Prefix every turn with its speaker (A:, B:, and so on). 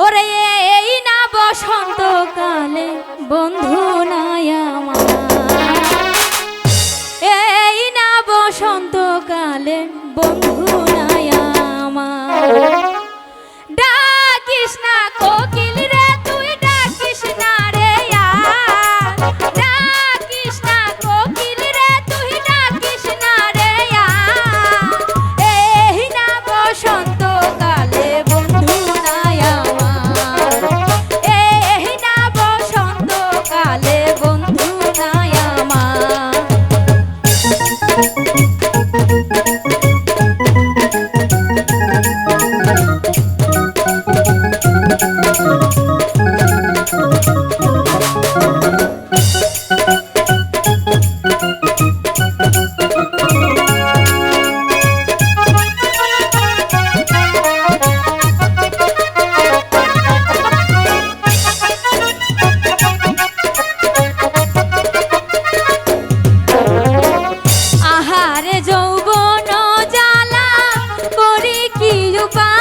A: ওরে এই না বসন্তকালে বন্ধু নাই আমার। এই না বসন্তকালে বন্ধু you find